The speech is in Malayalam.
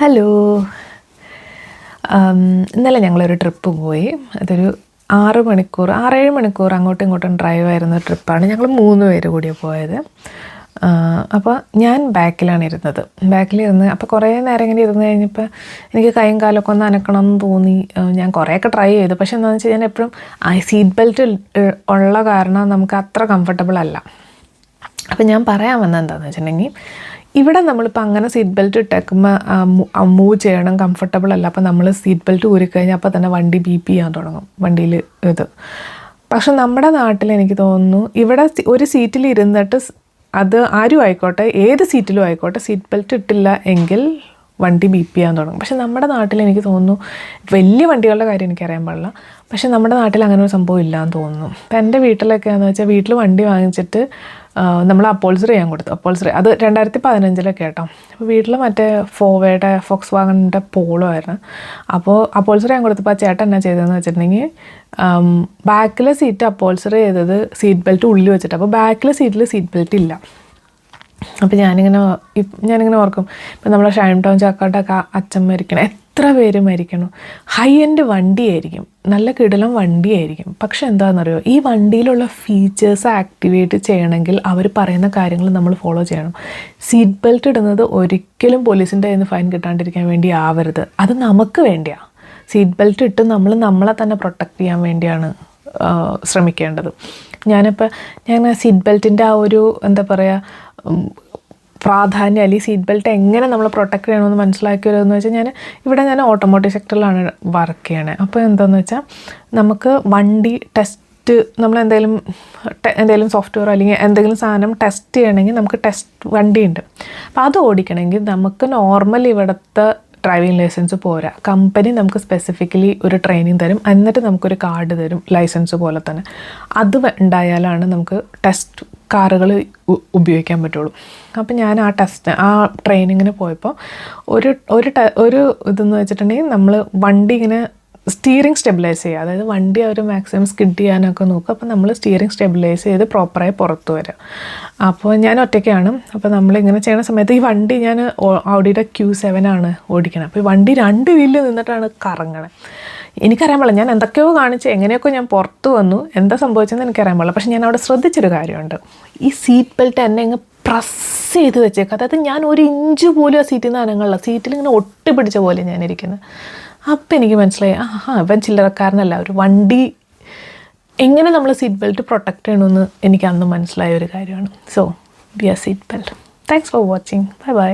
ഹലോ. ഇന്നലെ ഞങ്ങളൊരു ട്രിപ്പ് പോയി. അതൊരു ആറ് മണിക്കൂർ ആറേഴ് മണിക്കൂർ അങ്ങോട്ടും ഇങ്ങോട്ടും ഡ്രൈവ് ആയിരുന്ന ട്രിപ്പാണ് ഞങ്ങൾ മൂന്ന് പേര് കൂടിയാണ് പോയത്. അപ്പോൾ ഞാൻ ബാക്കിലാണ് ഇരുന്നത്. ബാക്കിലിരുന്ന് അപ്പോൾ കുറേ നേരം ഇങ്ങനെ ഇരുന്ന് കഴിഞ്ഞപ്പോൾ എനിക്ക് കൈയും കാലൊക്കെ ഒന്ന് അനക്കണം എന്ന് തോന്നി. ഞാൻ കുറേയൊക്കെ ട്രൈ ചെയ്തു. പക്ഷെ എന്താണെന്ന് വെച്ച് കഴിഞ്ഞാൽ എപ്പോഴും സീറ്റ് ബെൽറ്റ് ഉള്ള കാരണം നമുക്ക് അത്ര കംഫർട്ടബിൾ അല്ല. അപ്പോൾ ഞാൻ പറയാൻ വന്നത് എന്താണെന്ന് വെച്ചിട്ടുണ്ടെങ്കിൽ ഇവിടെ നമ്മളിപ്പോൾ അങ്ങനെ സീറ്റ് ബെൽറ്റ് ഇട്ടേക്കുമ്പോൾ മൂവ് ചെയ്യണം കംഫർട്ടബിൾ അല്ല. അപ്പോൾ നമ്മൾ സീറ്റ് ബെൽറ്റ് ഊരിക്കഴിഞ്ഞാൽ അപ്പോൾ തന്നെ വണ്ടി ബീപ്പ് ചെയ്യാൻ തുടങ്ങും വണ്ടിയിൽ ഇത്. പക്ഷെ നമ്മുടെ നാട്ടിൽ എനിക്ക് തോന്നുന്നു ഇവിടെ ഒരു സീറ്റിൽ ഇരുന്നിട്ട് അത് ആരും ആയിക്കോട്ടെ ഏത് സീറ്റിലും ആയിക്കോട്ടെ സീറ്റ് ബെൽറ്റ് ഇട്ടില്ല എങ്കിൽ വണ്ടി ബീപ്പ് ചെയ്യാൻ തുടങ്ങും. പക്ഷെ നമ്മുടെ നാട്ടിൽ എനിക്ക് തോന്നുന്നു വലിയ വണ്ടികളുടെ കാര്യം എനിക്കറിയാൻ പാടില്ല പക്ഷെ നമ്മുടെ നാട്ടിൽ അങ്ങനെ ഒരു സംഭവം ഇല്ലയെന്ന് തോന്നുന്നു. ഇപ്പം എന്റെ വീട്ടിലൊക്കെയാണെന്ന് വെച്ചാൽ വീട്ടിൽ വണ്ടി വാങ്ങിച്ചിട്ട് നമ്മൾ അപ്പോൾസറി ചെയ്യാൻ കൊടുത്തു. അപ്പോൾസറി അത് രണ്ടായിരത്തി പതിനഞ്ചിലൊക്കെ കേട്ടോ. അപ്പോൾ വീട്ടിൽ മറ്റേ ഫോവയുടെ ഫോക്സ് വാഗണിന്റെ പോളോ ആയിരുന്നു. അപ്പോൾ അപ്പോൾസറി ചെയ്യാൻ കൊടുത്തപ്പോൾ ആ ചേട്ടൻ എന്നാ ചെയ്തതെന്ന് വെച്ചിട്ടുണ്ടെങ്കിൽ ബാക്കിലെ സീറ്റ് അപ്പോൾസറി ചെയ്തത് സീറ്റ് ബെൽറ്റ് ഉള്ളിൽ വെച്ചിട്ട്. അപ്പോൾ ബാക്കിലെ സീറ്റിൽ സീറ്റ് ബെൽറ്റ് ഇല്ല. അപ്പോൾ ഞാനിങ്ങനെ ഞാനിങ്ങനെ ഓർക്കും. ഇപ്പം നമ്മളെ ഷൈൻ ടൗൺ ചാക്കാട്ടൊക്കെ അച്ഛൻ മരിക്കണം എത്ര പേര് മരിക്കണം? ഹൈ എൻഡ് വണ്ടിയായിരിക്കും. നല്ല കിടലം വണ്ടിയായിരിക്കും. പക്ഷെ എന്താണെന്നറിയോ ഈ വണ്ടിയിലുള്ള ഫീച്ചേഴ്സ് ആക്ടിവേറ്റ് ചെയ്യണമെങ്കിൽ അവർ പറയുന്ന കാര്യങ്ങൾ നമ്മൾ ഫോളോ ചെയ്യണം. സീറ്റ് ബെൽറ്റ് ഇടുന്നത് ഒരിക്കലും പോലീസിന്റെ കയ്യിൽ നിന്ന് ഫൈൻ കിട്ടാണ്ടിരിക്കാൻ വേണ്ടി ആവരുത് അത് നമുക്ക് വേണ്ടിയാണ് സീറ്റ് ബെൽറ്റ് ഇട്ട് നമ്മൾ നമ്മളെ തന്നെ പ്രൊട്ടക്റ്റ് ചെയ്യാൻ വേണ്ടിയാണ് ശ്രമിക്കേണ്ടത്. ഞാനിപ്പോൾ ഞാൻ സീറ്റ് ബെൽറ്റിന്റെ ആ ഒരു എന്താ പറയുക പ്രാധാന്യം അല്ലെങ്കിൽ സീറ്റ് ബെൽറ്റ് എങ്ങനെ നമ്മൾ പ്രൊട്ടക്ട് ചെയ്യണമെന്ന് മനസ്സിലാക്കിയതെന്ന് വെച്ചാൽ ഞാൻ ഇവിടെ ഞാൻ ഓട്ടോമോട്ടീവ് സെക്ടറിലാണ് വർക്ക് ചെയ്യണേ. അപ്പോൾ എന്താണെന്ന് വെച്ചാൽ നമുക്ക് വണ്ടി ടെസ്റ്റ് നമ്മൾ എന്തെങ്കിലും എന്തെങ്കിലും സോഫ്റ്റ്വെയർ അല്ലെങ്കിൽ എന്തെങ്കിലും സാധനം ടെസ്റ്റ് ചെയ്യണമെങ്കിൽ നമുക്ക് ടെസ്റ്റ് വണ്ടിയുണ്ട്. അപ്പോൾ അത് ഓടിക്കണമെങ്കിൽ നമുക്ക് നോർമൽ ഇവിടുത്തെ ഡ്രൈവിംഗ് ലൈസൻസ് പോരാ. കമ്പനി നമുക്ക് സ്പെസിഫിക്കലി ഒരു ട്രെയിനിങ് തരും. എന്നിട്ട് നമുക്കൊരു കാർഡ് തരും ലൈസൻസ് പോലെ തന്നെ. അത് ഉണ്ടായാലാണ് നമുക്ക് ടെസ്റ്റ് കാറുകൾ ഉപയോഗിക്കാൻ പറ്റുള്ളൂ. അപ്പോൾ ഞാൻ ആ ടെസ്റ്റ് ആ ട്രെയിനിങ്ങിന് പോയപ്പോൾ ഒരു ഒരു ഒരു ഇതെന്ന് വെച്ചിട്ടുണ്ടെങ്കിൽ നമ്മൾ വണ്ടി ഇങ്ങനെ സ്റ്റിയറിംഗ് സ്റ്റെബിലൈസ് ചെയ്യുക. അതായത് വണ്ടി അവർ മാക്സിമം സ്കിഡ് ചെയ്യാനൊക്കെ നോക്കുക. അപ്പോൾ നമ്മൾ സ്റ്റീറിങ് സ്റ്റെബിലൈസ് ചെയ്ത് പ്രോപ്പറായി പുറത്ത് വരിക. അപ്പോൾ ഞാൻ ഒറ്റയ്ക്കാണ്. അപ്പോൾ നമ്മളിങ്ങനെ ചെയ്യുന്ന സമയത്ത് ഈ വണ്ടി ഞാൻ ഓഡിയുടെ ക്യൂ സെവൻ ആണ് ഓടിക്കണം. അപ്പോൾ ഈ വണ്ടി രണ്ട് വീലിൽ നിന്നിട്ടാണ് കറങ്ങണത് എനിക്കറിയാൻ പാടില്ല. ഞാൻ എന്തൊക്കെയോ കാണിച്ച് എങ്ങനെയൊക്കെ ഞാൻ പുറത്ത് വന്നു എന്താ സംഭവിച്ചതെന്ന് എനിക്കറിയാൻ പാടില്ല. പക്ഷേ ഞാൻ അവിടെ ശ്രദ്ധിച്ചൊരു കാര്യമുണ്ട്. ഈ സീറ്റ് ബെൽറ്റ് എന്നെ ഇങ്ങ് പ്രസ് ചെയ്ത് വെച്ചേക്കുക അതായത് ഞാൻ ഒരു ഇഞ്ച് പോലും ആ സീറ്റിൽ നിന്ന് അനങ്ങളില്ല സീറ്റിൽ ഇങ്ങനെ ഒട്ടി പിടിച്ച പോലെ ഞാൻ ഇരിക്കുന്നത് അപ്പം എനിക്ക് മനസ്സിലായി ആ ഇവൻ ചില്ലറക്കാരനല്ല ഒരു വണ്ടി എങ്ങനെ നമ്മൾ സീറ്റ് ബെൽറ്റ് പ്രൊട്ടക്റ്റ് ചെയ്യണമെന്ന് എനിക്ക് അന്ന് മനസ്സിലായ ഒരു കാര്യമാണ്. സോ ബി ആ seat belt thanks for watching bye bye